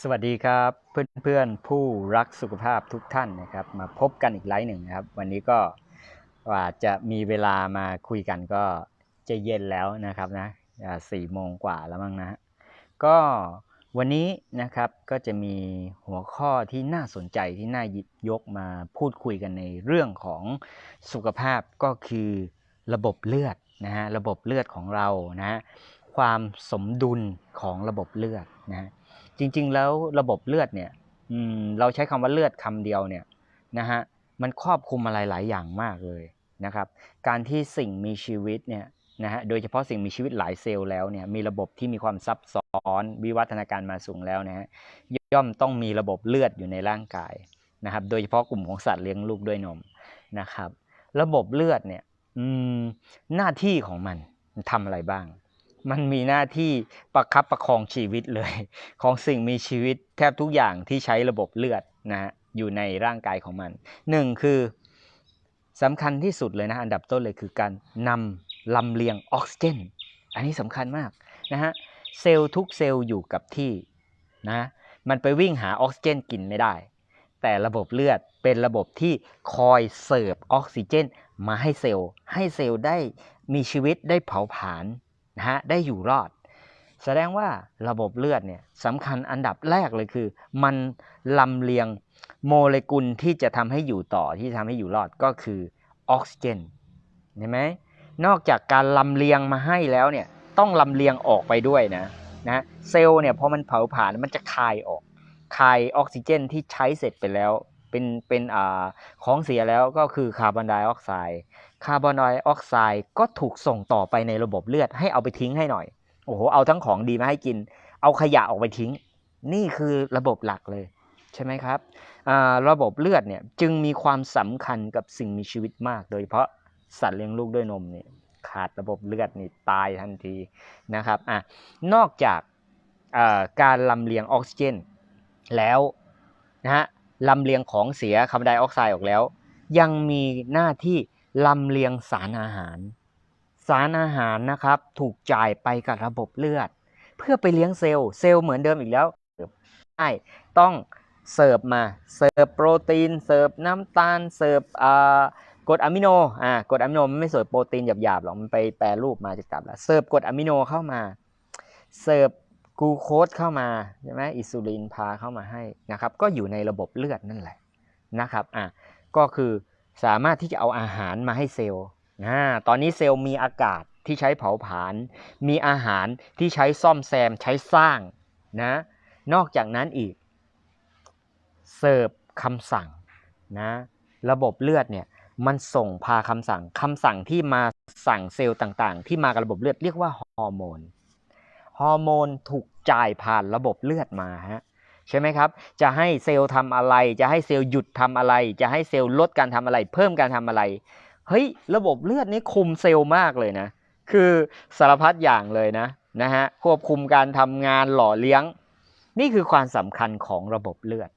สวัสดีครับเพื่อนเพื่อนๆผู้รักสุขภาพทุกท่านนะครับ มาพบกันอีกไลฟ์หนึ่งนะครับ วันนี้ก็ว่าจะมีเวลามาคุยกันก็จะเย็นแล้วนะครับนะสี่โมงกว่าแล้วมั้งนะฮะก็วันนี้นะครับก็จะมีหัวข้อที่น่าสนใจที่น่าหยิบยกมาพูดคุยกันในเรื่องของสุขภาพก็คือระบบเลือดนะฮะระบบเลือดของเรานะฮะความสมดุลของระบบเลือดนะฮะ จริง ๆ แล้วระบบเลือดเนี่ยเราใช้คำว่าเลือดคำเดียวเนี่ยนะฮะมันครอบคลุมอะไรหลายอย่างมากเลยนะครับ การที่สิ่งมีชีวิตเนี่ยนะฮะโดยเฉพาะสิ่งมีชีวิตหลายเซลล์แล้วเนี่ยมีระบบที่มีความซับซ้อนวิวัฒนาการมาสูงแล้วนะฮะย่อมต้องมีระบบเลือดอยู่ในร่างกายนะครับ โดยเฉพาะกลุ่มของสัตว์เลี้ยงลูกด้วยนมนะครับ ระบบเลือดเนี่ยหน้าที่ของมันทำอะไรบ้าง มันมีหน้าที่ประคับประคองชีวิตเลย ของสิ่งมีชีวิตแทบทุกอย่างที่ใช้ระบบเลือดนะฮะอยู่ในร่างกายของมันหนึ่งคือสำคัญที่สุดเลยนะอันดับต้นเลยคือการนำลำเลียงออกซิเจน อันนี้สำคัญมากนะฮะเซลล์ทุกเซลล์อยู่กับที่นะมันไปวิ่งหาออกซิเจนกินไม่ได้ แต่ระบบเลือดเป็นระบบที่คอยเสิร์ฟออกซิเจน มาให้เซลล์ ให้เซลล์ได้มีชีวิตได้เผาผลาญ นะฮะได้อยู่รอด แสดงว่าระบบเลือดเนี่ยสำคัญอันดับแรกเลยคือ มันลำเลียงโมเลกุลที่จะทำให้อยู่ต่อที่ทำให้อยู่รอดก็คือออกซิเจนเห็นไหมนอกจากการลำเลียงมาให้แล้วเนี่ยต้องลำเลียงออกไปด้วยนะนะเซลล์เนี่ยพอมันเผาผลาญมันจะคายออกคายออกซิเจนที่ใช้เสร็จไปแล้ว เป็นเป็นอ่าของเสียแล้วก็คือคาร์บอนไดออกไซด์คาร์บอนไดออกไซด์ก็ถูกส่งต่อไปในระบบเลือดให้เอาไปทิ้งให้หน่อยโอ้โหเอาทั้งของดีมาให้กิน เอาขยะออกไปทิ้ง นี่คือระบบหลักเลยใช่ไหมครับระบบเลือดเนี่ยจึงมีความสำคัญกับสิ่งมีชีวิตมาก โดยเฉพาะสัตว์เลี้ยงลูกด้วยนมเนี่ยขาดระบบเลือดนี่ตายทันทีนะครับอะนอกจากการลำเลียงออกซิเจนแล้วนะฮะ ลำเลียงของเสียคาร์บอนไดออกไซด์ออกแล้ว ยังมีหน้าที่ลำเลียงสารอาหาร สารอาหารนะครับถูกจ่ายไปกับระบบเลือด เพื่อไปเลี้ยงเซลล์เซลล์เหมือนเดิมอีกแล้วใช่ต้องเสิร์ฟมาเสิร์ฟโปรตีนเสิร์ฟน้ำตาลเสิร์ฟกรดอะมิโนอ่ากรดอะมิโนมันไม่เสิร์ฟโปรตีนหยาบๆหรอกมันไปแปรรูปมาจะกลับแล้วเสิร์ฟกรดอะมิโนเข้ามาเสิร์ฟ กูโคสเข้ามาใช่ไหมอิซูลินพาเข้ามาให้นะครับ ก็อยู่ในระบบเลือดนั่นแหละนะครับอะก็คือสามารถที่จะเอาอาหารมาให้เซลล์นะตอนนี้เซลล์มีอากาศที่ใช้เผาผลาญมีอาหารที่ใช้ซ่อมแซมใช้สร้างนะนอกจากนั้นอีกเสิร์ฟคำสั่งนะระบบเลือดเนี่ยมันส่งพาคำสั่งคำสั่งที่มาสั่งเซลล์ต่างๆ ที่มากับระบบเลือดเรียกว่าฮอร์โมน ฮอร์โมนถูกจ่ายผ่านระบบเลือดมาฮะใช่ไหมครับ จะให้เซลล์ทำอะไร จะให้เซลล์หยุดทำอะไร จะให้เซลล์ลดการทำอะไร เพิ่มการทำอะไร เฮ้ย ระบบเลือดนี้คุมเซลล์มากเลยนะ คือสารพัดอย่างเลยนะนะฮะ ควบคุมการทำงานหล่อเลี้ยง นี่คือความสำคัญของระบบเลือด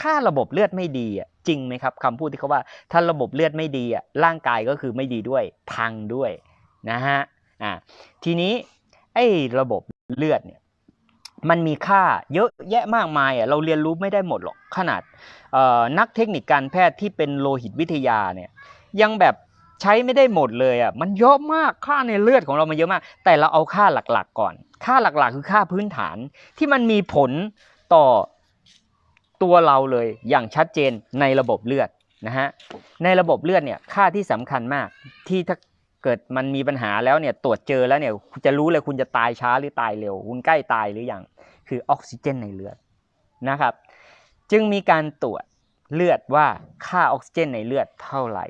ถ้าระบบเลือดไม่ดีอะ จริงไหมครับคำพูดที่เขาว่า ถ้าระบบเลือดไม่ดีอะ ร่างกายก็คือไม่ดีด้วย พังด้วยนะฮะ อ่า ทีนี้ไอ้ระบบ เลือดเนี่ยมันมีค่าเยอะแยะมากมายอะเราเรียนรู้ไม่ได้หมดหรอกขนาดนักเทคนิคการแพทย์ที่เป็นโลหิตวิทยาเนี่ยยังแบบใช้ไม่ได้หมดเลยอะมันเยอะมากค่าในเลือดของเรามันเยอะมาก แต่เราเอาค่าหลักๆก่อน ค่าหลักๆ คือค่าพื้นฐานที่มันมีผลต่อตัวเราเลยอย่างชัดเจนในระบบเลือดนะฮะในระบบเลือดเนี่ยค่าที่สำคัญมากที่ถ้า เกิดมันมีปัญหาแล้วเนี่ยตรวจเจอแล้วเนี่ยจะรู้เลยคุณจะตายช้าหรือตายเร็ว คุณใกล้ตายหรือยังคือออกซิเจนในเลือดนะครับ จึงมีการตรวจเลือดว่าค่าออกซิเจนในเลือดเท่าไหร่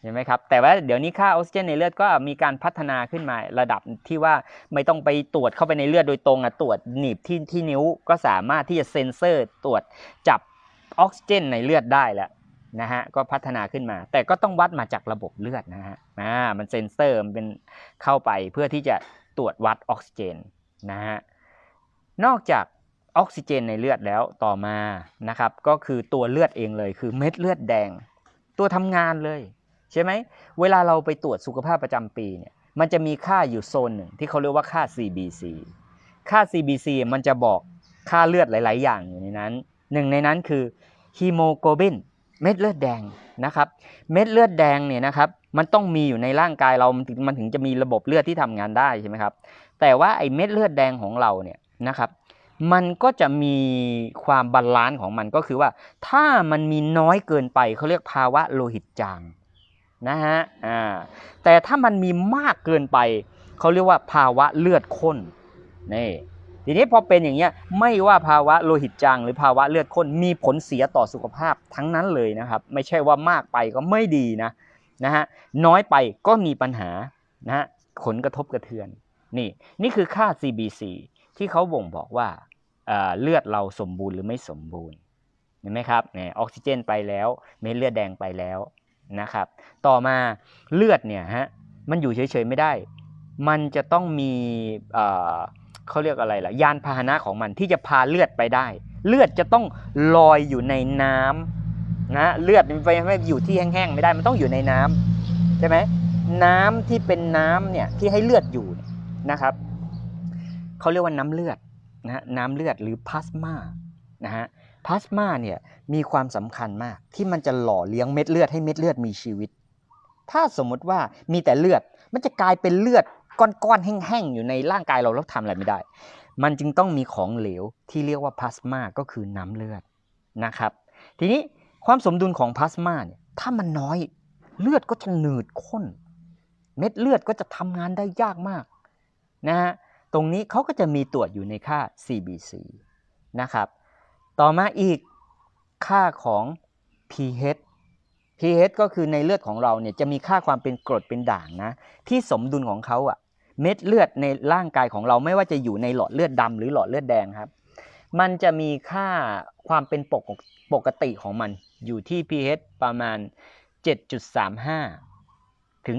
เห็นไหมครับแต่ว่าเดี๋ยวนี้ค่าออกซิเจนในเลือดก็มีการพัฒนาขึ้นมาระดับที่ว่าไม่ต้องไปตรวจเข้าไปในเลือดโดยตรงอะตรวจหนีบที่ที่นิ้วก็สามารถที่จะเซ็นเซอร์ตรวจจับออกซิเจนในเลือดได้แล้ว นะฮะก็พัฒนาขึ้นมา แต่ก็ต้องวัดมาจากระบบเลือดนะฮะอ่ามันเซ็นเซอร์มันเป็นเข้าไปเพื่อที่จะตรวจวัดออกซิเจนนะฮะนอกจากออกซิเจนในเลือดแล้วต่อมานะครับก็คือตัวเลือดเองเลยคือเม็ดเลือดแดง ตัวทำงานเลยใช่ไหมเวลาเราไปตรวจสุขภาพประจำปีเนี่ยมันจะมีค่าอยู่โซนหนึ่งที่เขาเรียกว่าค่า CBC ค่า CBC มันจะบอกค่าเลือดหลาย ๆ อย่างอยู่ในนั้น หนึ่งในนั้นคือฮีโมโกลบิน เม็ดเลือดแดงนะครับ เม็ดเลือดแดงเนี่ยนะครับ มันต้องมีอยู่ในร่างกายเรา มันถึงมันถึงจะมีระบบเลือดที่ทำงานได้ใช่ไหมครับ แต่ว่าไอ้เม็ดเลือดแดงของเราเนี่ยนะครับ มันก็จะมีความบาลานซ์ของมันก็คือว่า ถ้ามันมีน้อยเกินไปเขาเรียกภาวะโลหิตจางนะฮะ อ่า แต่ถ้ามันมีมากเกินไป เขาเรียกว่าภาวะเลือดข้น นี่ ทีนี้พอเป็นอย่างเงี้ยไม่ว่าภาวะโลหิตจางหรือภาวะเลือดข้นมีผลเสียต่อสุขภาพทั้งนั้นเลยนะครับ ไม่ใช่ว่ามากไปก็ไม่ดีนะนะฮะน้อยไปก็มีปัญหานะฮะผลกระทบกระเทือน นี่นี่คือค่า CBC ที่เขาบ่งบอกว่าเอ่อเลือดเราสมบูรณ์หรือไม่สมบูรณ์เห็นไหมครับเนี่ยออกซิเจนไปแล้ว เม็ดเลือดแดงไปแล้วนะครับ ต่อมาเลือดเนี่ยฮะมันอยู่เฉยๆไม่ได้ มันจะต้องมี เขาเรียกอะไรล่ะ ยานพาหนะของมันที่จะพาเลือดไปได้ เลือดจะต้องลอยอยู่ในน้ำนะเลือดมันไปไม่อยู่ที่แห้งๆไม่ได้มันต้องอยู่ในน้ำใช่ไหมน้ำที่เป็นน้ำเนี่ยที่ให้เลือดอยู่นะครับเขาเรียกว่าน้ำเลือดนะน้ำเลือดหรือพลาสมานะฮะพลาสมาเนี่ยมีความสำคัญมากที่มันจะหล่อเลี้ยงเม็ดเลือดให้เม็ดเลือดมีชีวิต ถ้าสมมติว่ามีแต่เลือดมันจะกลายเป็นเลือด ก้อนๆแห้งๆอยู่ในร่างกายเราแล้วทำอะไรไม่ได้ มันจึงต้องมีของเหลวที่เรียกว่าพลาสมาก็คือน้ำเลือดนะครับ ทีนี้ความสมดุลของพลาสมาเนี่ยถ้ามันน้อยเลือดก็จะหนืดข้น เม็ดเลือดก็จะทำงานได้ยากมากนะฮะตรงนี้เขาก็จะมีตรวจอยู่ในค่า CBC นะครับ ต่อมาอีกค่าของ pH pH ก็คือในเลือดของเราเนี่ยจะมีค่าความเป็นกรดเป็นด่างนะ ที่สมดุลของเขาอะ เม็ดเลือดในร่างกายของเราไม่ว่าจะอยู่ในหลอดเลือดดำหรือหลอดเลือดแดงครับ มันจะมีค่าความเป็นปกปกติของมันอยู่ที่ pH ประมาณ 7.35 ถึง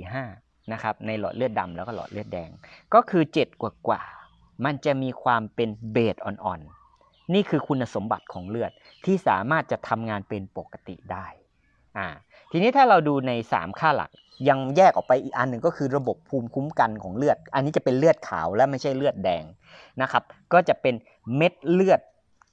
7.45 นะครับ ในหลอดเลือดดำแล้วก็หลอดเลือดแดง ก็คือ 7 กว่ากว่าๆมันจะมีความเป็นเบสอ่อนๆ นี่คือคุณสมบัติของเลือดที่สามารถจะทำงานเป็นปกติได้ อ่า ทีนี้ถ้าเราดูใน 3 ค่าหลัก ยังแยกออกไปอีกอันหนึ่งก็คือระบบภูมิคุ้มกันของเลือด อันนี้จะเป็นเลือดขาวและไม่ใช่เลือดแดงนะครับ ก็จะเป็นเม็ดเลือด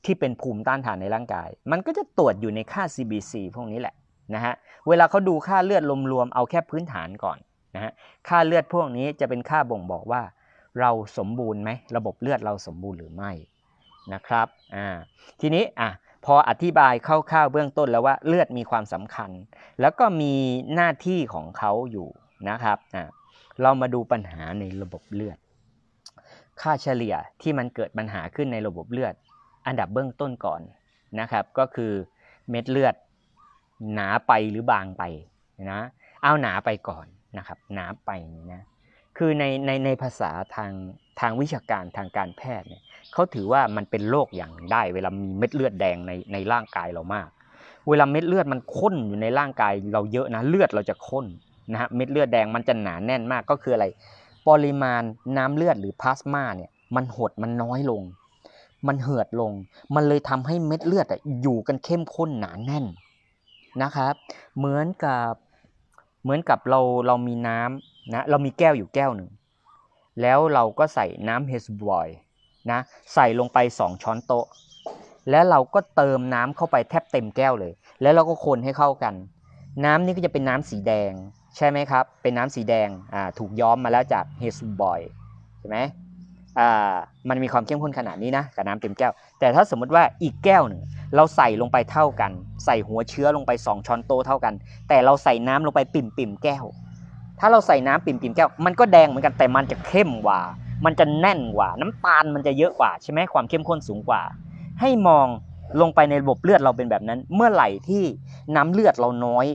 ที่เป็นภูมิต้านทานในร่างกาย มันก็จะตรวจอยู่ในค่า CBC พวกนี้แหละนะฮะ เวลาเขาดูค่าเลือดรวมๆเอาแค่พื้นฐานก่อนนะฮะ ค่าเลือดพวกนี้จะเป็นค่าบ่งบอกว่า เราสมบูรณ์ไหมระบบเลือดเราสมบูรณ์หรือไม่นะครับ อ่า ทีนี้ อะ พออธิบายคร่าวๆเบื้องต้นแล้วว่าเลือดมีความสำคัญ แล้วก็มีหน้าที่ของเขาอยู่นะครับอ่าเรามาดูปัญหาในระบบเลือด ค่าเฉลี่ยที่มันเกิดปัญหาขึ้นในระบบเลือด อันดับเบื้องต้นก่อนนะครับ ก็คือเม็ดเลือดหนาไปหรือบางไปนะเอาหนาไปก่อนนะครับ หนาไปนะคือในในในภาษาทางทางวิชาการทางการแพทย์เนี่ย เขาถือว่ามันเป็นโรคอย่างได้ เวลามีเม็ดเลือดแดงในในร่างกายเรามาก เวลาเม็ดเลือดมันข้นอยู่ในร่างกายเราเยอะนะเลือดเราจะข้นนะฮะเม็ดเลือดแดงมันจะหนาแน่นมากก็คืออะไร ปริมาณน้ำเลือดหรือพลาสมาเนี่ยมันหดมันน้อยลง มันเหือดลง มันเลยทำให้เม็ดเลือดอะอยู่กันเข้มข้นหนาแน่นนะครับ เหมือนกับเหมือนกับเราเรามีน้ำนะเรามีแก้วอยู่แก้วหนึ่งแล้วเราก็ใส่น้ำเฮสบอย นะใส่ลงไป 2 ช้อนโต๊ะ แล้วเราก็เติมน้ำเข้าไปแทบเต็มแก้วเลย แล้วเราก็คนให้เข้ากัน น้ำนี่ก็จะเป็นน้ำสีแดง ใช่ไหมครับ เป็นน้ำสีแดงอ่าถูกย้อมมาแล้วจากเฮสบอยใช่ไหมอ่ามันมีความเข้มข้นขนาดนี้นะกับน้ำเต็มแก้ว แต่ถ้าสมมติว่าอีกแก้วหนึ่งเราใส่ลงไปเท่ากัน ใส่หัวเชื้อลงไป 2 ช้อนโต๊ะเท่ากัน แต่เราใส่น้ำลงไปปิ่มปิ่มแก้ว ถ้าเราใส่น้ำปิ่มปิ่มแก้ว มันก็แดงเหมือนกันแต่มันจะเข้มกว่า มันจะแน่นกว่า น้ำตาลมันจะเยอะกว่าใช่ไหมความเข้มข้นสูงกว่า ให้มองลงไปในระบบเลือดเราเป็นแบบนั้น เมื่อไหร่ที่น้ำเลือดเราน้อย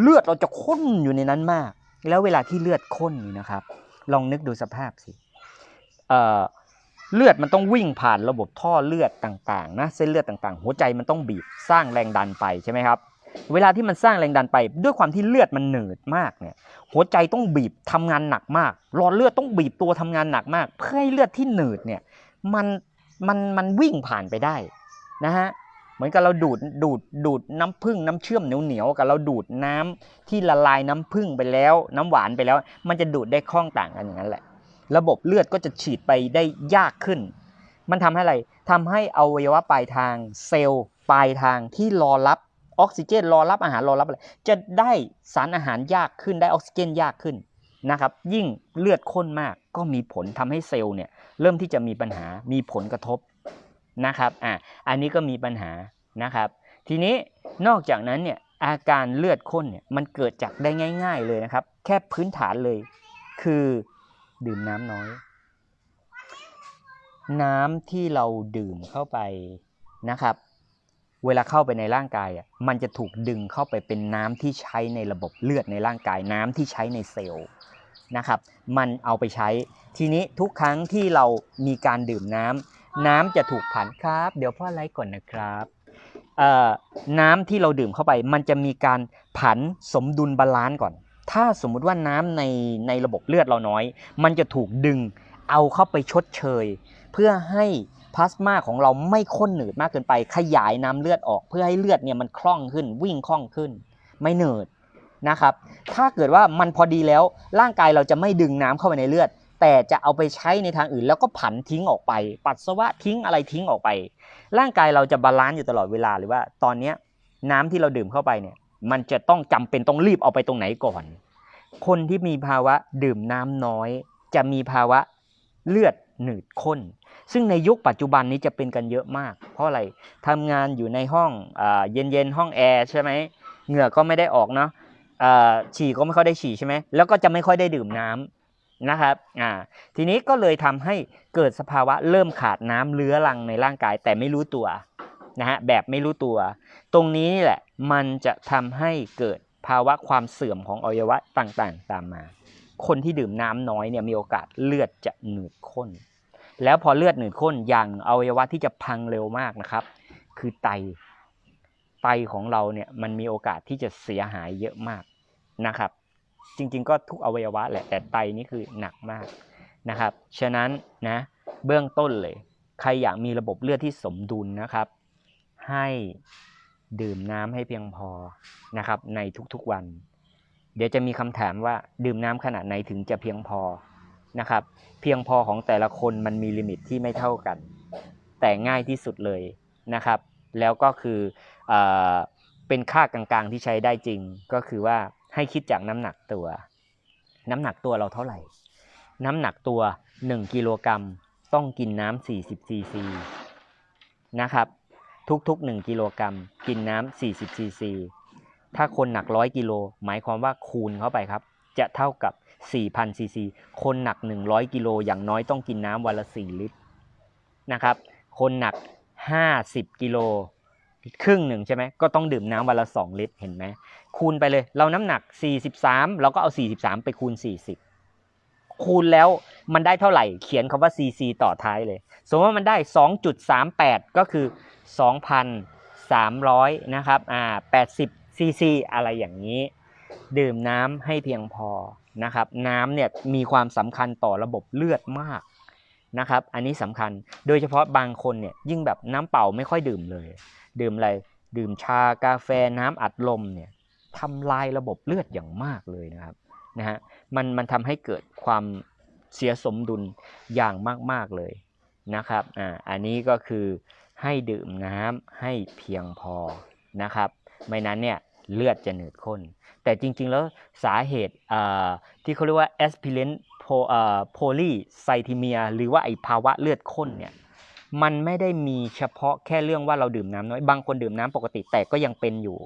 เลือดเราจะข้นอยู่ในนั้นมาก แล้วเวลาที่เลือดข้นนี่นะครับ ลองนึกดูสภาพสิเอ่อเลือดมันต้องวิ่งผ่านระบบท่อเลือดต่างๆนะเส้นเลือดต่างๆ หัวใจมันต้องบีบสร้างแรงดันไปใช่ไหมครับ เวลาที่มันสร้างแรงดันไป ด้วยความที่เลือดมันหนืดมากเนี่ย หัวใจต้องบีบทำงานหนักมากหลอดเลือดต้องบีบตัวทำงานหนักมาก เพื่อให้เลือดที่หนืดเนี่ยมันมันมันวิ่งผ่านไปได้นะฮะเหมือนกับเราดูดดูดดูดน้ำผึ้งน้ำเชื่อมเหนียวเหนียวๆกับเราดูดน้ำที่ละลายน้ำผึ้งไปแล้ว น้ำหวานไปแล้ว มันจะดูดได้คล่องต่างกันอย่างนั้นแหละ ระบบเลือดก็จะฉีดไปได้ยากขึ้น มันทำให้อะไรทำให้อวัยวะปลายทางเซลล์ปลายทางที่รอรับ ออกซิเจนรอรับอาหารรอรับอะไรจะได้สารอาหารยากขึ้นได้ออกซิเจนยากขึ้นนะครับ ยิ่งเลือดข้นมากก็มีผลทำให้เซลล์เนี่ยเริ่มที่จะมีปัญหามีผลกระทบนะครับอะอันนี้ก็มีปัญหานะครับ ทีนี้นอกจากนั้นเนี่ยอาการเลือดข้นเนี่ยมันเกิดจากได้ง่าย ๆเลยนะครับ แค่พื้นฐานเลย คือดื่มน้ำน้อย น้ำที่เราดื่มเข้าไปนะครับ เวลาเข้าไปในร่างกายอะมันจะถูกดึงเข้าไปเป็นน้ำที่ใช้ในระบบเลือดในร่างกาย น้ำที่ใช้ในเซลล์นะครับ มันเอาไปใช้ทีนี้ทุกครั้งที่เรามีการดื่มน้ำน้ำจะถูกผันครับ เดี๋ยวพ่อไลฟ์ก่อนนะครับเอ่อน้ำที่เราดื่มเข้าไป มันจะมีการผันสมดุลบาลานซ์ก่อน ถ้าสมมุติว่าน้ำในในระบบเลือดเราน้อย มันจะถูกดึงเอาเข้าไปชดเชย เพื่อให้ พลาสมาของเราไม่ข้นหนืดมากเกินไป ขยายน้ำเลือดออก เพื่อให้เลือดเนี่ยมันคล่องขึ้นวิ่งคล่องขึ้น ไม่หนืดนะครับ ถ้าเกิดว่ามันพอดีแล้วร่างกายเราจะไม่ดึงน้ำเข้าไปในเลือด แต่จะเอาไปใช้ในทางอื่น แล้วก็ผันทิ้งออกไป ปัสสาวะทิ้งอะไรทิ้งออกไป ร่างกายเราจะบาลานซ์อยู่ตลอดเวลาหรือว่า ตอนนี้น้ำที่เราดื่มเข้าไปเนี่ย มันจะต้องจำเป็นต้องรีบเอาไปตรงไหนก่อน คนที่มีภาวะดื่มน้ำน้อย จะมีภาวะ เลือดหนืดข้น ซึ่งในยุคปัจจุบันนี้จะเป็นกันเยอะมาก เพราะอะไรทำงานอยู่ในห้องเย็นเย็นๆห้องแอร์ใช่ไหมเหงื่อก็ไม่ได้ออกเนาะฉี่ก็ไม่ค่อยได้ฉี่ใช่ไหมแล้วก็จะไม่ค่อยได้ดื่มน้ำนะครับอ่าทีนี้ก็เลยทำให้เกิดสภาวะเริ่มขาดน้ำเลื้อรังในร่างกายแต่ไม่รู้ตัวนะฮะแบบไม่รู้ตัว ตรงนี้นี่แหละมันจะทำให้เกิดภาวะความเสื่อมของอวัยวะต่างๆ ตามมา คนที่ดื่มน้ำน้อยเนี่ยมีโอกาสเลือดจะหนืดข้น แล้วพอเลือดหนืดข้นอย่างอวัยวะที่จะพังเร็วมากนะครับ คือไตไตของเราเนี่ยมันมีโอกาสที่จะเสียหายเยอะมากนะครับ จริงๆ ก็ทุกอวัยวะแหละแต่ไตนี่คือหนักมากนะครับ ฉะนั้นนะเบื้องต้นเลย ใครอยากมีระบบเลือดที่สมดุลนะครับ ให้ดื่มน้ำให้เพียงพอนะครับในทุกๆวัน เดี๋ยวจะมีคำถามว่าดื่มน้ำขนาดไหนถึงจะเพียงพอนะครับ เพียงพอของแต่ละคนมันมีลิมิตที่ไม่เท่ากัน แต่ง่ายที่สุดเลยนะครับ แล้วก็คือเออเป็นค่ากลางๆที่ใช้ได้จริง ก็คือว่าให้คิดจากน้ำหนักตัว น้ำหนักตัวเราเท่าไหร่ น้ำหนักตัว 1กิโลกรัมต้องกินน้ำ40ซีซีนะครับ ทุกๆ 1กิโลกรัมกินน้ำ40ซีซี ถ้าคนหนัก100กิโลหมายความว่าคูณเข้าไปครับ จะเท่ากับ 4,000ซีซีคนหนัก 100กิโลอย่างน้อยต้องกินน้ำวันละ 4 ลิตรนะครับ คนหนัก 50กิโลครึ่งหนึ่งใช่ไหมก็ต้องดื่มน้ำวันละ 2 ลิตรเห็นไหมคูณไปเลย เราน้ำหนัก 43 เราก็เอา 43 ไปคูณ 40 คูณแล้วมันได้เท่าไหร่ เขียนคำว่า cc ต่อท้ายเลย สมมติว่ามันได้ 2.38 ก็คือ 2,300 นะครับ อ่า 80 cc อะไรอย่างนี้ ดื่มน้ำให้เพียงพอนะครับ น้ำเนี่ยมีความสำคัญต่อระบบเลือดมากนะครับ อันนี้สำคัญโดยเฉพาะบางคนเนี่ยยิ่งแบบน้ำเปล่าไม่ค่อยดื่มเลย ดื่มอะไรดื่มชากาแฟน้ำอัดลมเนี่ยทำลายระบบเลือดอย่างมากเลยนะครับนะฮะมันมันทำให้เกิดความเสียสมดุลอย่างมาก ๆ เลยนะครับอ่าอันนี้ก็คือให้ดื่มน้ำให้เพียงพอนะครับ ไม่นั้นเนี่ยเลือดจะหนืดข้น แต่จริงๆ แล้วสาเหตุที่เขาเรียกว่า aspirant polycythemia หรือว่าไอภาวะเลือดข้นเนี่ยมันไม่ได้มีเฉพาะแค่เรื่องว่าเราดื่มน้ำน้อย บางคนดื่มน้ำปกติแต่ก็ยังเป็นอยู่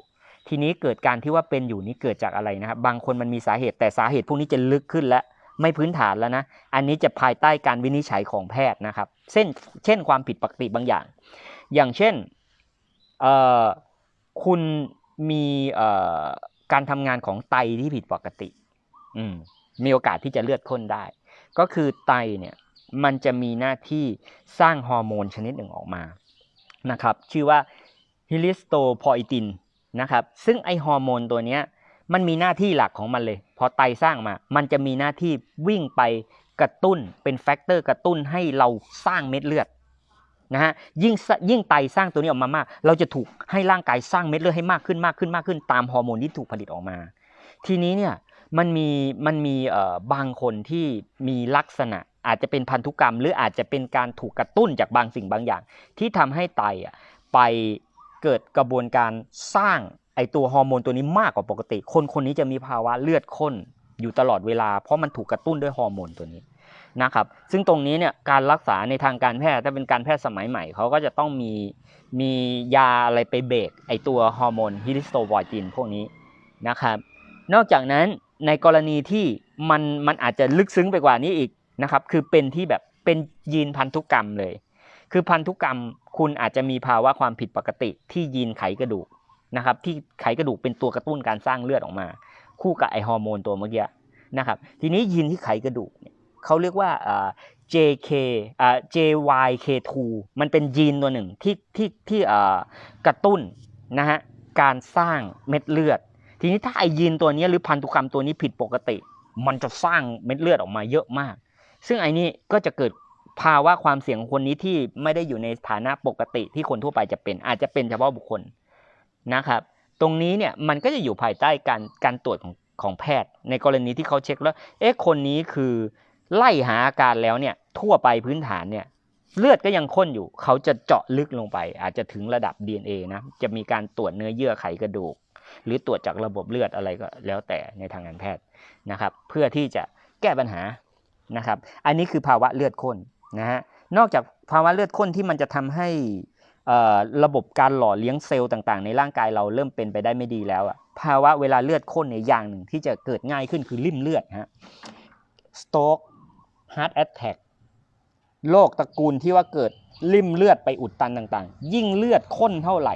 ทีนี้เกิดการที่ว่าเป็นอยู่นี้เกิดจากอะไรนะครับ บางคนมันมีสาเหตุแต่สาเหตุพวกนี้จะลึกขึ้นและไม่พื้นฐานแล้วนะ อันนี้จะภายใต้การวินิจฉัยของแพทย์นะครับ เช่น เช่นความผิดปกติบางอย่าง อย่างเช่น คุณมีการทำงานของไตที่ผิดปกติมีโอกาสที่จะเลือดข้นได้ ก็คือไตเนี่ยมันจะมีหน้าที่สร้างฮอร์โมนชนิดหนึ่งออกมานะครับ ชื่อว่าฮิลิสโตพอิตินนะครับ ซึ่งไอฮอร์โมนตัวนี้มันมีหน้าที่หลักของมันเลย พอไตสร้างมา มันจะมีหน้าที่วิ่งไปกระตุ้นเป็นแฟกเตอร์กระตุ้นให้เราสร้างเม็ดเลือด นะฮะยิ่งยิ่งไตสร้างตัวนี้ออกมามาก เราจะถูกให้ร่างกายสร้างเม็ดเลือดให้มากขึ้นมากขึ้นมากขึ้นตามฮอร์โมนที่ถูกผลิตออกมา ทีนี้เนี่ยมันมีมันมีบางคนที่มีลักษณะอาจจะเป็นพันธุกรรม หรืออาจจะเป็นการถูกกระตุ้นจากบางสิ่งบางอย่าง ที่ทำให้ไตอะไปเกิดกระบวนการสร้างไอตัวฮอร์โมนตัวนี้มากกว่าปกติ คนคนนี้จะมีภาวะเลือดข้นอยู่ตลอดเวลา เพราะมันถูกกระตุ้นด้วยฮอร์โมนตัวนี้ นะครับ ซึ่งตรงนี้เนี่ยการรักษาในทางการแพทย์ถ้าเป็นการแพทย์สมัยใหม่เขาก็จะต้องมีมียาอะไรไปเบรกไอตัวฮอร์โมนฮิสโตไวจินพวกนี้นะครับ นอกจากนั้นในกรณีที่มันมันอาจจะลึกซึ้งไปกว่านี้อีกนะครับ คือเป็นที่แบบเป็นยีนพันธุกรรมเลย คือพันธุกรรมคุณอาจจะมีภาวะความผิดปกติที่ยีนไขกระดูกนะครับที่ไขกระดูกเป็นตัวกระตุ้นการสร้างเลือดออกมา คู่กับไอฮอร์โมนตัวเมื่อกี้นะครับ ทีนี้ยีนที่ไขกระดูกเนี่ย เขาเรียกว่า JK อ่า JYK2 มันเป็นยีนตัวหนึ่งที่ที่ที่กระตุ้นนะฮะการสร้างเม็ดเลือด ทีนี้ถ้าไอยีนตัวนี้หรือพันธุกรรมตัวนี้ผิดปกติ มันจะสร้างเม็ดเลือดออกมาเยอะมาก ซึ่งไอนี่ก็จะเกิดภาวะความเสี่ยงของคนนี้ที่ไม่ได้อยู่ในฐานะปกติที่คนทั่วไปจะเป็น อาจจะเป็นเฉพาะบุคคลนะครับ ตรงนี้เนี่ยมันก็จะอยู่ภายใต้การการตรวจของของแพทย์ ในกรณีที่เขาเช็คแล้ว เอ๊ะคนนี้คือ ไล่หาอาการแล้วเนี่ยทั่วไปพื้นฐานเนี่ยเลือดก็ยังข้นอยู่เขาจะเจาะลึกลงไป อาจจะถึงระดับ DNA นะจะมีการตรวจเนื้อเยื่อไขกระดูก หรือตรวจจากระบบเลือดอะไรก็แล้วแต่ในทางการแพทย์นะครับ เพื่อที่จะแก้ปัญหานะครับ อันนี้คือภาวะเลือดข้นนะฮะนอกจากภาวะเลือดข้นที่มันจะทำให้อ่อระบบการหล่อเลี้ยงเซลล์ต่างๆ ในร่างกายเราเริ่มเป็นไปได้ไม่ดีแล้วอะภาวะเวลาเลือดข้นเนี่ยอย่างหนึ่งที่จะเกิดง่ายขึ้นคือริ่มเลือดฮะ stroke heart attack โรคตระกูลที่ว่าเกิดริ่มเลือดไปอุดตันต่างๆ ยิ่งเลือดข้นเท่าไหร่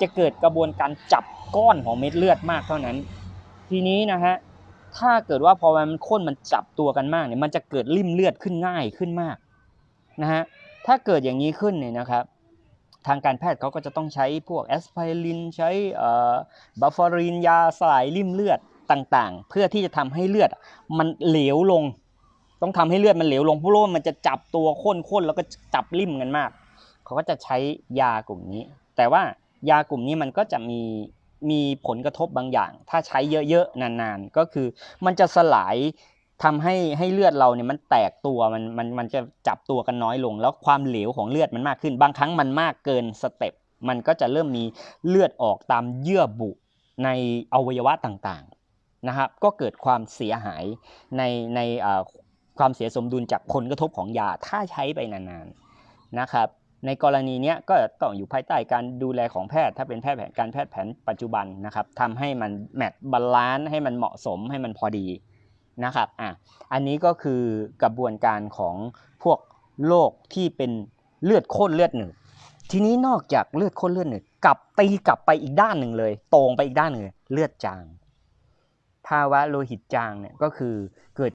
จะเกิดกระบวนการจับก้อนของเม็ดเลือดมากเท่านั้น ทีนี้นะฮะถ้าเกิดว่าพอมันข้นมันจับตัวกันมากเนี่ยมันจะเกิดริ่มเลือดขึ้นง่ายขึ้นมากนะฮะถ้าเกิดอย่างนี้ขึ้นเนี่ยนะครับ ทางการแพทย์เขาก็จะต้องใช้พวกแอสไพรินใช้บัฟฟารินยาสลายริ่มเลือดต่างๆ เพื่อที่จะทำให้เลือดมันเหลวลง ต้องทำให้เลือดมันเหลวลงเพราะว่ามันจะจับตัวข้นๆแล้วก็จับริ่มกันมาก เขาก็จะใช้ยากลุ่มนี้ แต่ว่ายากลุ่มนี้มันก็จะมีมีผลกระทบบางอย่าง ถ้าใช้เยอะๆนานๆ ก็คือมันจะสลายทำให้ให้เลือดเราเนี่ยมันแตกตัวมันมันมันจะจับตัวกันน้อยลง แล้วความเหลวของเลือดมันมากขึ้น บางครั้งมันมากเกินสเต็ปมันก็จะเริ่มมีเลือดออกตามเยื่อบุในอวัยวะต่างๆนะครับ ก็เกิดความเสียหายในในอ่ ความเสียสมดุลจากผลกระทบของยาถ้าใช้ไปนานๆนะครับ ในกรณีนี้ก็ต้องอยู่ภายใต้การดูแลของแพทย์ ถ้าเป็นแพทย์แผนการแพทย์แผนปัจจุบันนะครับทำให้มันแมทบาลานซ์ให้มันเหมาะสมให้มันพอดีนะครับอะอันนี้ก็คือกระบวนการของพวกโรคที่เป็นเลือดข้นเลือดหนึ่งทีนี้นอกจากเลือดข้นเลือดหนึ่งกลับตีกลับไปอีกด้านหนึ่งเลย ตรงไปอีกด้านหนึ่งเลือดจางภาวะโลหิตจางเนี่ยก็คือเกิด